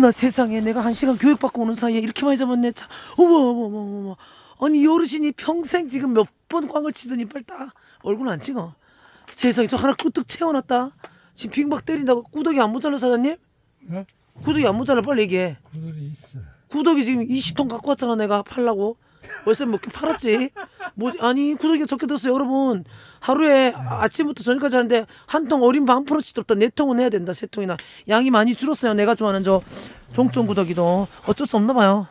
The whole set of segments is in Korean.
나 세상에 내가 한 시간 교육받고 오는 사이에 이렇게 많이 잡았네 참 어머 어머 어머 어머 아니 이 어르신이 평생 지금 몇번 꽝을 치더니 빨리 딱 얼굴 안 찍어 세상에 저 하나 끄떡 채워놨다 지금 빙박 때린다고 꾸덕이 안 모자라 사장님? 어? 꾸덕이 안 모자라 빨리 얘기해 구들이 있어. 구덕이 지금 20톤 갖고 왔잖아 내가 팔라고 월세 몇개 팔았지? 뭐 아니 구덕이가 적게 들었어요 여러분. 하루에 아침부터 저녁까지 하는데 한 통 어린 반 프로치도 없다 네 통은 해야 된다 세 통이나. 양이 많이 줄었어요 내가 좋아하는 저 종종 구덕이도. 어쩔 수 없나 봐요.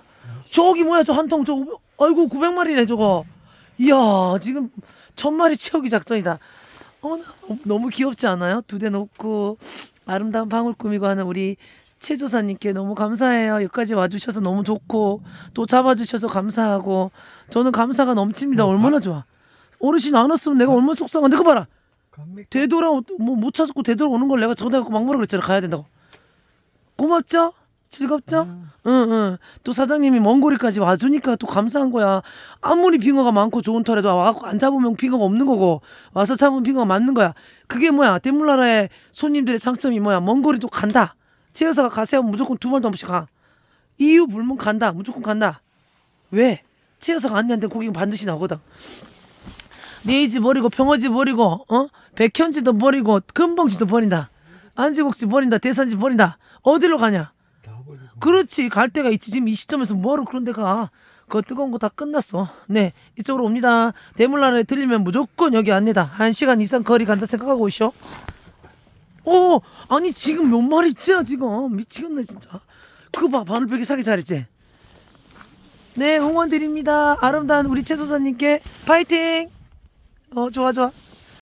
저기 뭐야 저 한 통 저 아이고 900마리네 저거. 이야 지금 천 마리 채우기 작전이다. 너무- 너무 귀엽지 않아요? 두 대 놓고 아름다운 방울 꾸미고 하는 우리 최조사님께 너무 감사해요. 여기까지 와주셔서 너무 좋고 또 잡아주셔서 감사하고 저는 감사가 넘칩니다. 얼마나 좋아. 어르신 안 왔으면 내가 얼마나 속상한데 그 봐라. 되돌아 뭐못 찾고 되돌아오는 걸 내가 전화해갖고 막 뭐라 그랬잖아. 가야 된다고. 고맙죠? 즐겁죠? 응, 응. 또 사장님이 먼 거리까지 와주니까 또 감사한 거야. 아무리 빙어가 많고 좋은 털에도 와갖고 안 잡으면 빙어가 없는 거고 와서 잡으면 빙어가 맞는 거야. 그게 뭐야? 대물나라의 손님들의 장점이 뭐야? 먼 거리도 간다. 최여사가 가세요. 무조건 두 번도 한 번씩 가. 이유 불문 간다. 무조건 간다. 왜? 최여사가 안내한데 고객은 반드시 나오거든. 네이지 버리고 평어지 버리고 어 백현지도 버리고 금봉지도 버린다. 안지국지 버린다. 대산지 버린다. 어디로 가냐? 그렇지 갈 데가 있지 지금 이 시점에서 뭐하러 그런 데가 그거 뜨거운 거 다 끝났어 네 이쪽으로 옵니다 대물란에 들리면 무조건 여기 안내다 한 시간 이상 거리 간다 생각하고 오시오 오 아니 지금 몇 마리째야 지금? 미치겠네 진짜. 그거 봐 바늘빼기 사기 잘했지? 네 응원 드립니다. 아름다운 우리 최소사님께 파이팅! 어 좋아 좋아